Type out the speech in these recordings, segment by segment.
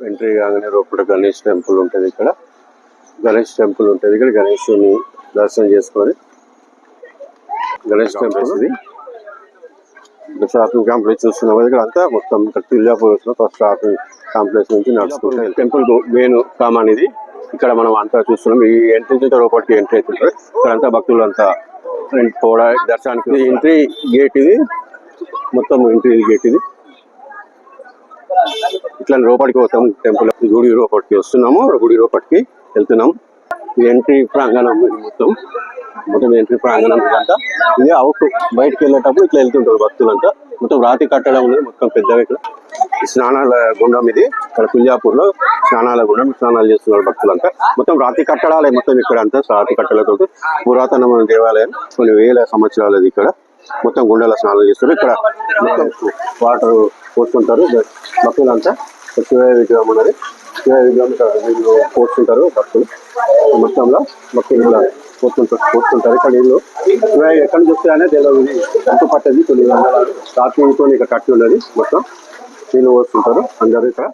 Entry కాగానే లోపల Ganesh temple ఉంటుంది ఇక్కడ. గణేష్ టెంపుల్ ఉంటుంది ఇక్కడ. గణేషుని దర్శనం చేసుకొని గణేష్ టెంపుల్ ఇది. షాపింగ్ కాంప్లెక్స్ చూస్తున్నాం ఇక్కడ అంతా. మొత్తం ఇక్కడ తుల్యాపూర్ ఫస్ట్ షాపింగ్ కాంప్లెక్స్ నుంచి నడుచుకుంటాం టెంపుల్ మెయిన్ కామన్ ఇది. ఇక్కడ మనం అంతా చూస్తున్నాం. ఈ ఎంట్రీ నుంచి లోపలికి ఎంట్రీ అవుతుంటారు. ఇక్కడ అంతా భక్తులు అంతా పోవడానికి దర్శనానికి ఎంట్రీ గేట్ ఇది. మొత్తం ఎంట్రీ గేట్ ఇది. ఇట్లా లోపలికి పోతాం టెంపుల్ గుడి లోపలికి వస్తున్నాము గుడి లోపలికి వెళ్తున్నాం. ఇది ఎంట్రీ ప్రాంగణం మొత్తం. మొత్తం ఎంట్రీ ప్రాంగణం అంతా ఇది అవుట్ బయటకు వెళ్ళేటప్పుడు ఇట్లా వెళ్తుంటారు భక్తులంతా. మొత్తం రాతి కట్టడం ఉంది మొత్తం పెద్దగా ఇక్కడ. స్నానాల గుండం ఇది. ఇక్కడ తుల్యాపూర్లో స్నానాల గుండం స్నానాలు చేస్తున్నారు భక్తులంతా. మొత్తం రాతి కట్టడాలే మొత్తం ఇక్కడ అంతా రాతి కట్టలతో. పురాతనమైన దేవాలయం కొన్ని వేల సంవత్సరాలది ఇక్కడ. మొత్తం గుండెల స్నానాలు చేస్తారు ఇక్కడ మొత్తం వాటర్ పోస్తుంటారు. భక్తులంతా శివయ విగ్రహం ఉన్నది. శివయ విగ్రహం వీళ్ళు పోస్తుంటారు భక్తులు. మొత్తంలో భక్తులు కూడా పోస్తుంటారు పోస్తుంటారు. ఇక్కడ వీళ్ళు శివయ ఎక్కడ నుంచి తెలియదు. పట్టది కొన్ని రాత్రితో ఇక్కడ కట్టి ఉన్నది మొత్తం. వీళ్ళు పోస్తుంటారు. అందరూ ఇక్కడ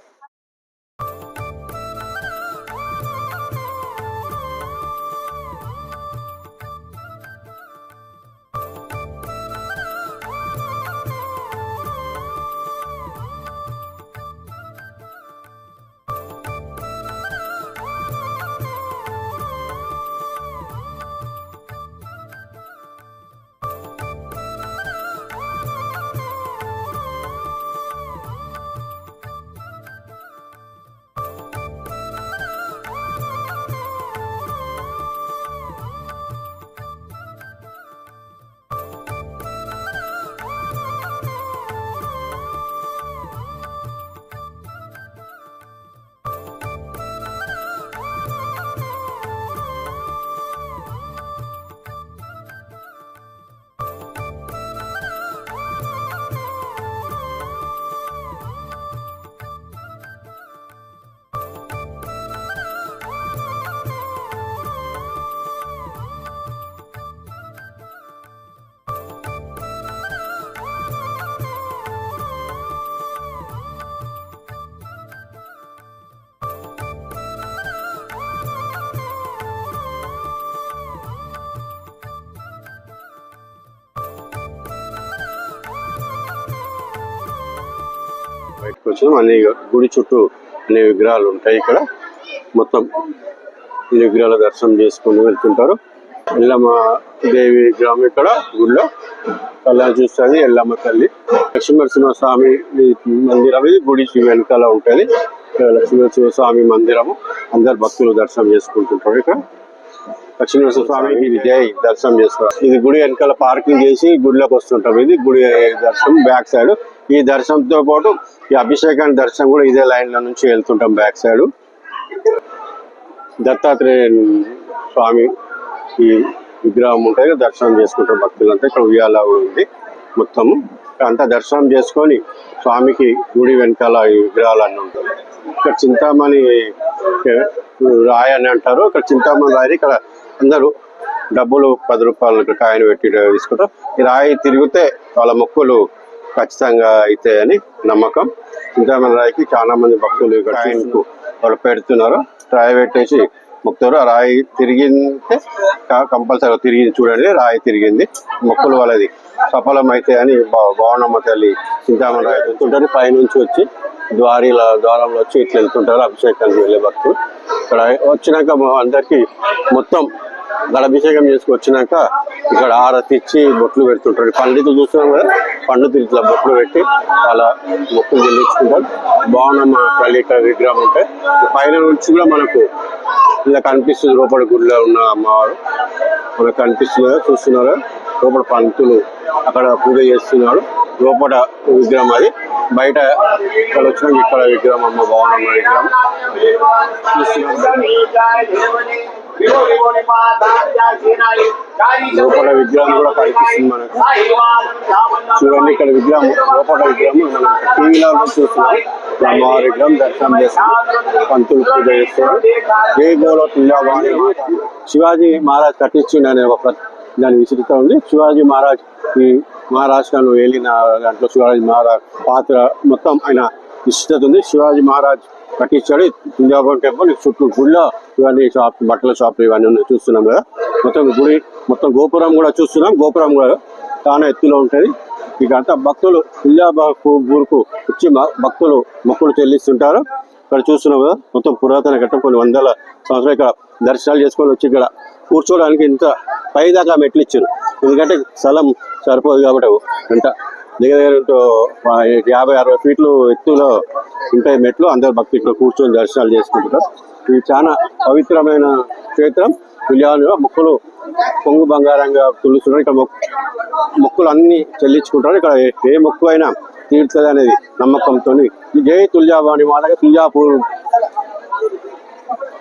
బయటకు వచ్చినాం అన్ని గుడి చుట్టూ అన్ని విగ్రహాలు ఉంటాయి ఇక్కడ. మొత్తం ఈ విగ్రహాల దర్శనం చేసుకుని వెళ్తుంటారు. ఎల్లమ్మ దేవి విగ్రహం ఇక్కడ గుడిలో. అలా చూస్తుంది ఎల్లమ్మ తల్లి. లక్ష్మీనరసింహస్వామి మందిరం ఇది. గుడి వెనకాల ఉంటుంది. లక్ష్మీనరసింహస్వామి స్వామి మందిరము. అందరు భక్తులు దర్శనం చేసుకుంటుంటారు ఇక్కడ. లక్ష్మీనరసింహ స్వామికి జై దర్శనం చేస్తారు ఇది గుడి వెనకాల పార్కింగ్ చేసి గుడిలోకి వస్తుంటాం. ఇది గుడి దర్శనం బ్యాక్ సైడ్. ఈ దర్శనంతో పాటు ఈ అభిషేకానికి దర్శనం కూడా ఇదే లైన్లో నుంచి వెళ్తుంటాం బ్యాక్ సైడ్. దత్తాత్రేయ స్వామి ఈ విగ్రహం ఉంటుంది దర్శనం చేసుకుంటాం భక్తులంతా. ఇక్కడ ఉయ్యాల ఉంది మొత్తం. అంతా దర్శనం చేసుకొని స్వామికి గుడి వెనకాల ఈ విగ్రహాలన్నీ ఉంటాయి. ఇక్కడ చింతామణి రాయి అని అంటారు. ఇక్కడ చింతామణి రాయి ఇక్కడ అందరూ డబ్బులు పది రూపాయలు ఇక్కడ కాయను పెట్టి తీసుకుంటారు. ఈ రాయి తిరిగితే వాళ్ళ మొక్కులు ఖచ్చితంగా అవుతాయని నమ్మకం. చింతామణి రాయికి చాలా మంది భక్తులు ఇక్కడ కాయన్కు వాళ్ళు పెడుతున్నారు. రాయి పెట్టేసి మొక్కుతారు. ఆ రాయి తిరిగితే కంపల్సరీ తిరిగింది చూడండి. రాయి తిరిగింది. మొక్కులు వాళ్ళది సఫలం అయితే అని బావనమ్మ తల్లి. చింతామణి రాయి. వెళ్తుంటారు పైనుంచి వచ్చి ద్వారీల ద్వారంలో వచ్చి ఇట్లా వెళ్తుంటారు అభిషేకానికి వెళ్ళే భక్తులు. ఇక్కడ వచ్చినాక మా అందరికి మొత్తం గడభిషేకం చేసుకొచ్చినాక ఇక్కడ ఆరతి ఇచ్చి బొట్లు పెడుతుంటారు. పండితులు చూస్తున్నాం కదా పండితులు ఇట్లా బొట్లు పెట్టి వాళ్ళ మొక్కులు చెల్లించుకుంటారు. బాగున్నమ్మ తల్లి ఇక్కడ విగ్రహం ఉంటాయి పైన నుంచి కూడా మనకు ఇలా కనిపిస్తుంది లోపల గుడిలో ఉన్న అమ్మవారు. మనకు కనిపిస్తున్నారు చూస్తున్నారు? లోపల పంతులు అక్కడ పూజ చేస్తున్నాడు. లోపల విగ్రహం అది. బయట ఇక్కడ వచ్చిన ఇక్కడ విగ్రహం అమ్మ భవనమ్మ విగ్రహం. లోపల విగ్రహం కూడా కనిపిస్తుంది మనకు. చూడండి ఇక్కడ విగ్రహం లోపల విగ్రహం మనం టీవీలో చూస్తున్నాం. అమ్మవారి విగ్రహం దర్శనం చేస్తాం. పంతులు పూజ చేస్తారు. ఏ గోలో తుల్యాబాణి శివాజీ మహారాజ్ కట్టించిండు అనే ఒక దాని విసిరిత ఉంది. శివాజీ మహారాజ్ ఈ మహారాష్ట్రను ఏలిన దాంట్లో శివాజీ మహారాజ్ పాత్ర మొత్తం ఆయన విశిష్టత ఉంది. శివాజీ మహారాజ్ కట్టించాడు తులజాబాబు టెంపుల్ చుట్టూ గుళ్ళో ఇవన్నీ షాప్ బట్టల షాపులు ఇవన్నీ ఉన్నాయి. చూస్తున్నాం కదా. మొత్తం గుడి మొత్తం గోపురం కూడా చూస్తున్నాం. గోపురం కూడా చాలా ఎత్తులో ఉంటుంది. ఇక అంతా భక్తులు తులజాబాబు ఊరుకు వచ్చి భక్తులు మొక్కులు చెల్లిస్తుంటారు. ఇక్కడ చూస్తున్నాం కదా మొత్తం పురాతన ఘట్టం కొన్ని వందల సంవత్సరాలు ఇక్కడ దర్శనాలు చేసుకొని వచ్చి ఇక్కడ కూర్చోవడానికి ఇంత పైదాకా మెట్లు ఇచ్చారు. ఎందుకంటే స్థలం సరిపోదు కాబట్టి అంట దగ్గర దగ్గర యాభై అరవై ఫీట్లు ఎత్తులో ఉంటాయి మెట్లు. అందరు భక్తులు ఇక్కడ కూర్చొని దర్శనాలు చేసుకుంటారు ఇది చాలా పవిత్రమైన క్షేత్రం. తుల్యాలు మొక్కలు పొంగు బంగారంగా తులుస్తున్నారు. ఇక్కడ మొక్కు అన్ని చెల్లించుకుంటారు ఇక్కడ ఏ- ఏ మొక్కు అయినా తీరుతుంది అనేది నమ్మకంతో జై తుల్జాభవాని మాతకి తుల్జాపూర్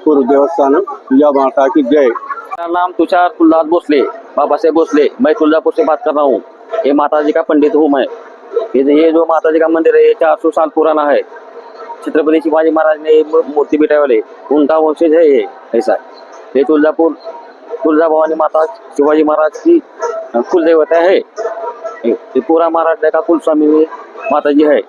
పూర్ దేవస్థానం తుల్జామాతాకి జై मेरा नाम तुषार तुलदास भोसले बाबा से भोसले मैं तुलजापुर से बात कर रहा हूँ ये माता जी का पंडित हूँ मैं ये ये जो माता जी का मंदिर है ये चार सौ साल पुराना है छत्रपति शिवाजी महाराज ने ये मू- मूर्ति बिठाए वाले उनका वंशज है ये ऐसा ये तुलजापुर तुलजा भवानी माता शिवाजी महाराज की कुल देवता है ये ये पूरा महाराष्ट्र का कुल स्वामी માતાજી હે.